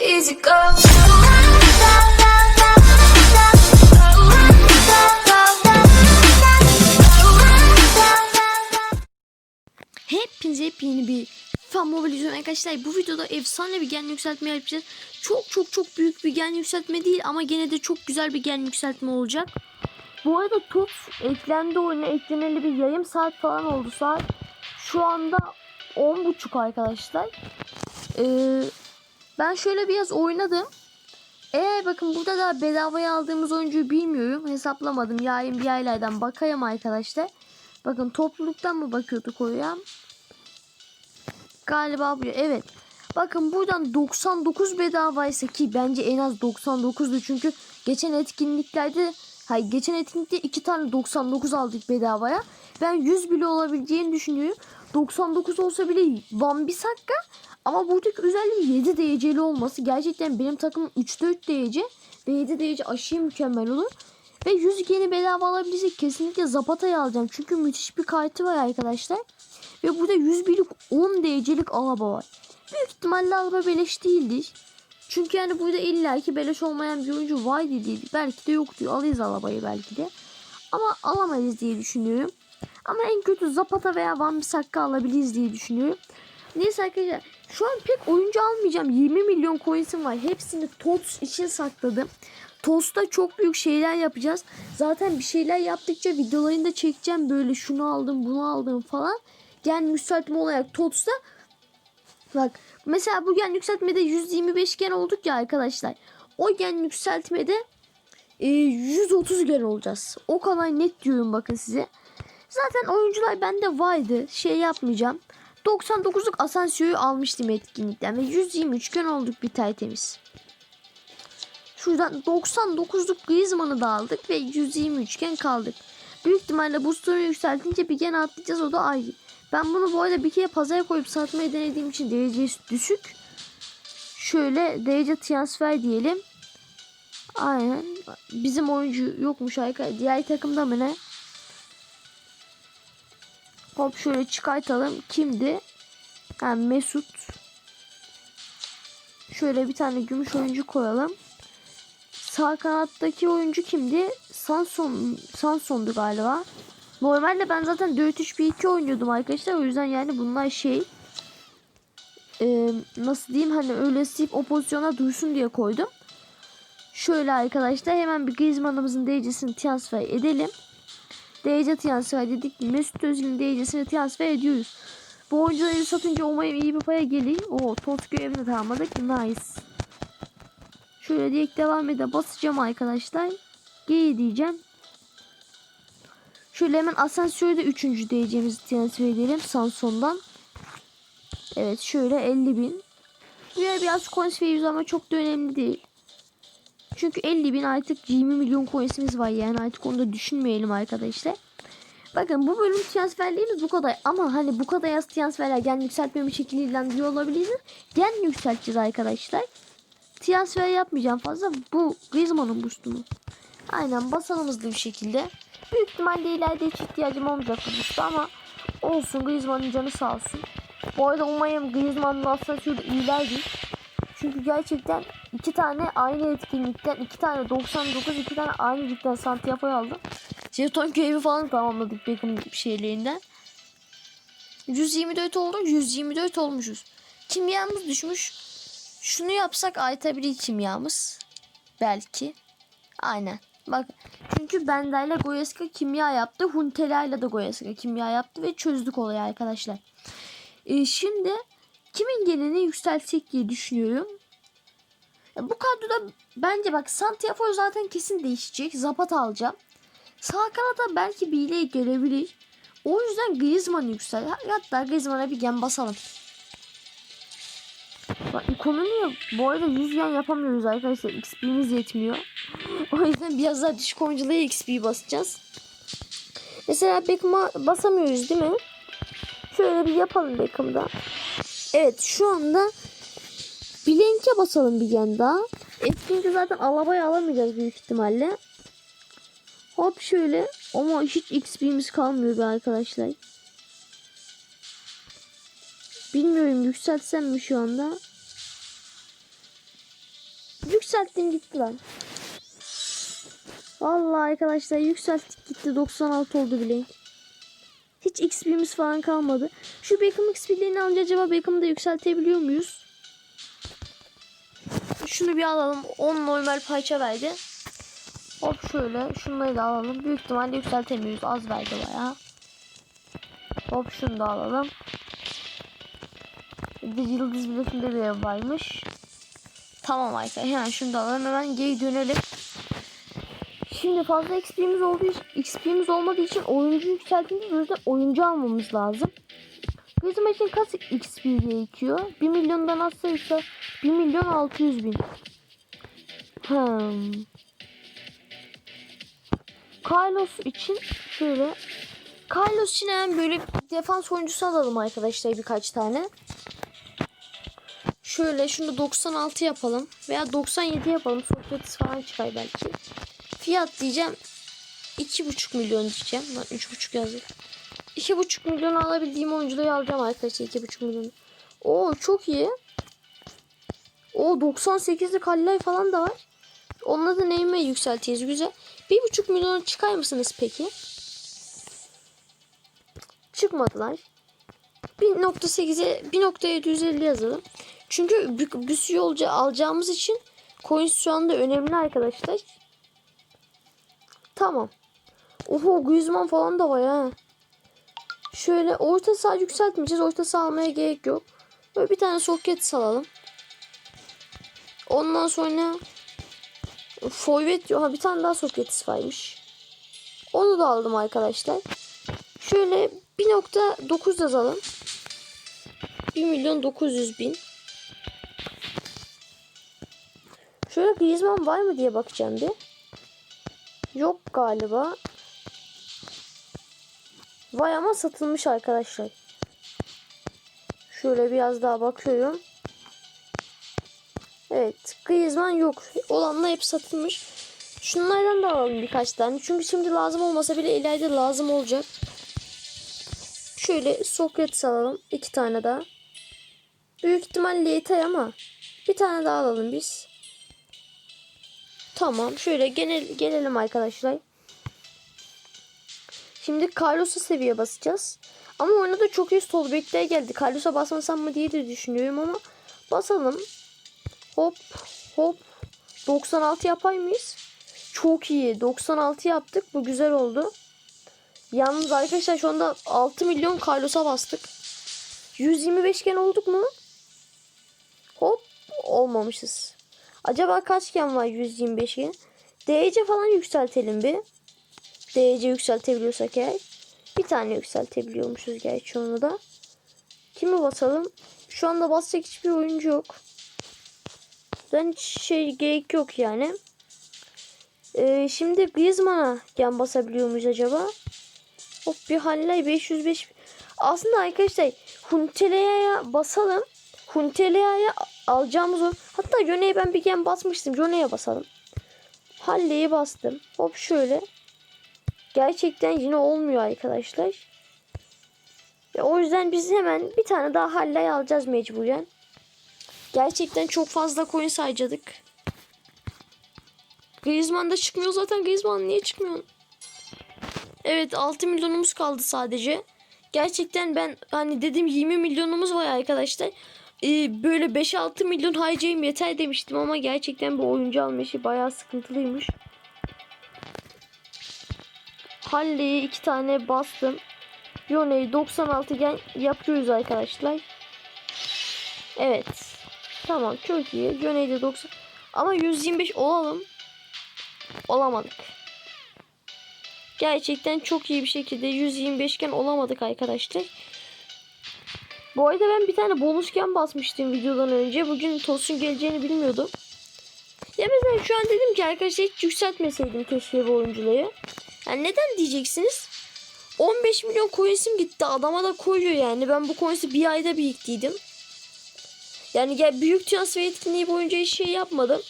easy go. Hepinize yepyeni bir fan mobilizasyon arkadaşlar. Bu videoda efsane bir gen yükseltme yapacağız. Çok çok çok büyük bir gen yükseltme değil ama gene de çok güzel bir gen yükseltme olacak. Bu arada tut eklendi oyuna ekleneli bir yarım saat falan oldu saat. Şu anda 10.30 arkadaşlar. Ee, ben şöyle biraz oynadım. Eğer bakın burada da bedavaya aldığımız oyuncuyu bilmiyorum. Hesaplamadım. Yarın bir aylardan bakayım arkadaşlar. Bakın topluluktan mı bakıyorduk oraya? Galiba bu. Evet. Bakın buradan 99 bedavaysa ki bence en az 99'du çünkü geçen etkinliklerde hayır geçen etkinlikte iki tane 99 aldık bedavaya. Ben 100 bile olabileceğini düşünüyorum. 99 olsa bile Van Bissaka ama buradaki özelliği 7 DC'li olması gerçekten benim takımım 3'te 3 DC ve 7 DC aşırı mükemmel olur. Ve 100 yeni bedava alabilirsek kesinlikle Zapata'yı alacağım. Çünkü müthiş bir kartı var arkadaşlar. Ve burada 100 birlik 10 DC'lik araba var. Büyük ihtimalle araba beleş değildir. Çünkü yani burada illaki beleş olmayan bir oyuncu var dedi. Belki de yok diyor. Alırız arabayı belki de. Ama alamayız diye düşünüyorum. Ama en kötü Zapata veya Van Bissaka alabiliriz diye düşünüyorum. Neyse arkadaşlar şu an pek oyuncu almayacağım. 20 milyon coins'im var. Hepsini TOTS için sakladım. TOTS'ta çok büyük şeyler yapacağız. Zaten bir şeyler yaptıkça videolarını da çekeceğim. Böyle şunu aldım bunu aldım falan. Gen yükseltme olarak TOTS'ta bak mesela bu gen yükseltmede 125 gen olduk ya arkadaşlar. O gen yükseltmede e, 130 gen olacağız. O kadar net diyorum bakın size. Zaten oyuncular bende vardı. Şey yapmayacağım. 99'luk Asensio'yu almıştım etkinlikten ve 123 gen olduk bir tertemiz. Şuradan 99'luk Griezmann'ı da aldık ve 123 gen kaldık. Büyük ihtimalle boostunu yükseltince bir gen atlayacağız o da ayrı. Ben bunu bu arada bir kere pazara koyup satmayı denediğim için derecesi düşük. Şöyle derece transfer diyelim. Aynen. Bizim oyuncu yokmuş arkadaşlar. Diğer takımda mı ne? Hop şöyle çıkartalım. Kimdi? Ha, Mesut. Şöyle bir tane gümüş oyuncu koyalım. Sağ kanattaki oyuncu kimdi? Sanson Sanson'du galiba. Normalde ben zaten 4-3-1-2 oynuyordum arkadaşlar. O yüzden yani bunlar şey e, nasıl diyeyim hani öyle sip o pozisyona duysun diye koydum. Şöyle arkadaşlar hemen bir Griezmann'ımızın derecesini transfer edelim. DC transfer dedik. Mesut Özil'in DC'sini transfer ediyoruz. Bu oyuncuları satınca umarım iyi bir para gelir. Oo Tot görevini tamamladık. Nice. Şöyle direkt devam ede basacağım arkadaşlar. G diyeceğim. Şöyle hemen da 3. DC'mizi transfer edelim Sanson'dan. Evet şöyle 50 bin. Buraya biraz veriyoruz ama çok da önemli değil. Çünkü 50 bin artık 20 milyon coinsimiz var yani artık onu da düşünmeyelim arkadaşlar. Bakın bu bölüm transferlerimiz bu kadar ama hani bu kadar az transferler gen yükseltmemi şekillendiriyor olabilir. Gen yükselteceğiz arkadaşlar. Transfer yapmayacağım fazla. Bu Griezmann'ın boost'unu. Aynen basalım hızlı bir şekilde. Büyük ihtimalle ileride hiç ihtiyacım olmayacak bu boost'a ama olsun Griezmann'ın canı sağ olsun. Bu arada umarım Griezmann'ın aslında şurada iyilerdir. Çünkü gerçekten iki tane aynı etkinlikten, iki tane 99, iki tane aynı ligden Santiago'yu aldım. Jeton görevi falan tamamladık Beckham şeylerinden. 124 oldu, 124 olmuşuz. Kimyamız düşmüş. Şunu yapsak artabilir kimyamız. Belki. Aynen. Bak çünkü Benda'yla Goyeska kimya yaptı. Huntela'yla da Goyeska kimya yaptı ve çözdük olayı arkadaşlar. Ee, şimdi kimin genini yükseltsek diye düşünüyorum. Bu kadroda bence bak Santiago zaten kesin değişecek. Zapata alacağım. Sağ kanada belki Bile gelebilir. O yüzden Griezmann yüksel. Hatta Griezmann'a bir gen basalım. Bak ekonomi bu arada 100 yen yapamıyoruz arkadaşlar. XP'miz yetmiyor. o yüzden biraz daha düşük oyunculara XP basacağız. Mesela Beckham'a basamıyoruz değil mi? Şöyle bir yapalım Beckham'da. Evet şu anda Blank'e basalım bir gen daha. Etkince zaten alabayı alamayacağız büyük ihtimalle. Hop şöyle. Ama hiç XP'miz kalmıyor be arkadaşlar. Bilmiyorum yükseltsem mi şu anda. Yükselttim gitti lan. Vallahi arkadaşlar yükselttik gitti 96 oldu bile. Hiç XP'miz falan kalmadı. Şu Beckham XP'lerini alınca acaba Beckham'ı da yükseltebiliyor muyuz? Şunu bir alalım. 10 normal parça verdi. Hop şöyle. Şunları da alalım. Büyük ihtimalle yükseltemiyoruz. Az verdi bayağı. Hop şunu da alalım. Bir de yıldız biletinde bir ev varmış. Tamam arkadaşlar. Hemen şunu da alalım. Hemen geri dönelim. Şimdi fazla XP'miz olduğu için, XP'miz olmadığı için oyuncu yükselttiğimiz yüzden oyuncu almamız lazım. Bizim için kaç XP gerekiyor? 1 milyondan azsa ise 1 milyon 600 bin. Hmm. Carlos için şöyle Carlos için hemen böyle defans oyuncusu alalım arkadaşlar birkaç tane. Şöyle şunu 96 yapalım veya 97 yapalım. Sokrates falan çıkar belki. Fiyat diyeceğim 2,5 milyon diyeceğim. Lan 3,5 yazdık. 2,5 milyon alabildiğim oyuncuları alacağım arkadaşlar 2,5 milyon. Oo çok iyi. O 98'lik Halley falan da var. Onları da neyime yükselteceğiz güzel. 1,5 milyon çıkar mısınız peki? Çıkmadılar. 1.8'e 1.750 yazalım. Çünkü bir, bir sürü yolcu alacağımız için coin şu anda önemli arkadaşlar. Tamam. Oho Griezmann falan da var ha. Şöyle orta saha yükseltmeyeceğiz. Orta saha almaya gerek yok. Böyle bir tane soket salalım. Ondan sonra forvet diyor. Ha bir tane daha soketis varmış. Onu da aldım arkadaşlar. Şöyle 1.9 yazalım. 1 milyon 900 bin. Şöyle Griezmann var mı diye bakacağım bir. Yok galiba. Vay ama satılmış arkadaşlar. Şöyle biraz daha bakıyorum. Evet. Griezmann yok. Olanlar hep satılmış. Şunlardan da alalım birkaç tane. Çünkü şimdi lazım olmasa bile ileride lazım olacak. Şöyle Sokrates alalım. iki tane daha. Büyük ihtimalle yeter ama bir tane daha alalım biz. Tamam. Şöyle genel, gelelim arkadaşlar. Şimdi Carlos'a seviye basacağız. Ama oyuna da çok iyi sol bekler geldi. Carlos'a basmasam mı diye de düşünüyorum ama basalım. Hop hop. 96 yapar mıyız? Çok iyi. 96 yaptık. Bu güzel oldu. Yalnız arkadaşlar şu anda 6 milyon Carlos'a bastık. 125 gen olduk mu? Hop olmamışız. Acaba kaç gen var 125 gen? DC falan yükseltelim bir. DC yükseltebiliyorsak eğer. Bir tane yükseltebiliyormuşuz gerçi onu da. Kimi basalım? Şu anda basacak hiçbir oyuncu yok. Ben şey gerek yok yani. Ee, şimdi Griezmann'a gen basabiliyor muyuz acaba? Hop bir Halley 505. Aslında arkadaşlar Huntelea'ya basalım. Huntelea'ya alacağımız o. Hatta Jone'ye ben bir gen basmıştım. Jone'ye basalım. Halley'i bastım. Hop şöyle. Gerçekten yine olmuyor arkadaşlar. O yüzden biz hemen bir tane daha Halley alacağız mecburen. Gerçekten çok fazla coin saycadık. Griezmann da çıkmıyor zaten. Griezmann niye çıkmıyor? Evet 6 milyonumuz kaldı sadece. Gerçekten ben hani dedim 20 milyonumuz var arkadaşlar. Ee, böyle 5-6 milyon harcayayım yeter demiştim ama gerçekten bu oyuncu alma işi bayağı sıkıntılıymış. Halley'i iki tane bastım. Yone'yi 96 gen yapıyoruz arkadaşlar. Evet. Tamam çok iyi. Yone'yi de 90. Ama 125 olalım. Olamadık. Gerçekten çok iyi bir şekilde 125 gen olamadık arkadaşlar. Bu arada ben bir tane bonusken basmıştım videodan önce. Bugün Tosun geleceğini bilmiyordum. Ya mesela şu an dedim ki arkadaşlar hiç yükseltmeseydim keşke bu oyuncuları. Yani neden diyeceksiniz? 15 milyon coins'im gitti. Adama da koyuyor yani. Ben bu coins'i bir ayda biriktiydim. Yani gel büyük transfer etkinliği boyunca hiç şey yapmadım.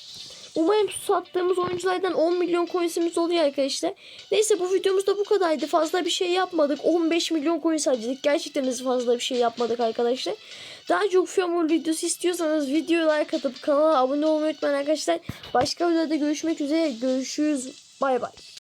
Umarım sattığımız oyunculardan 10 milyon coins'imiz oluyor arkadaşlar. Neyse bu videomuz da bu kadardı. Fazla bir şey yapmadık. 15 milyon coins harcadık. Gerçekten fazla bir şey yapmadık arkadaşlar. Daha çok Fiamol videosu istiyorsanız videoya like atıp kanala abone olmayı unutmayın arkadaşlar. Başka videoda görüşmek üzere. Görüşürüz. Bay bay.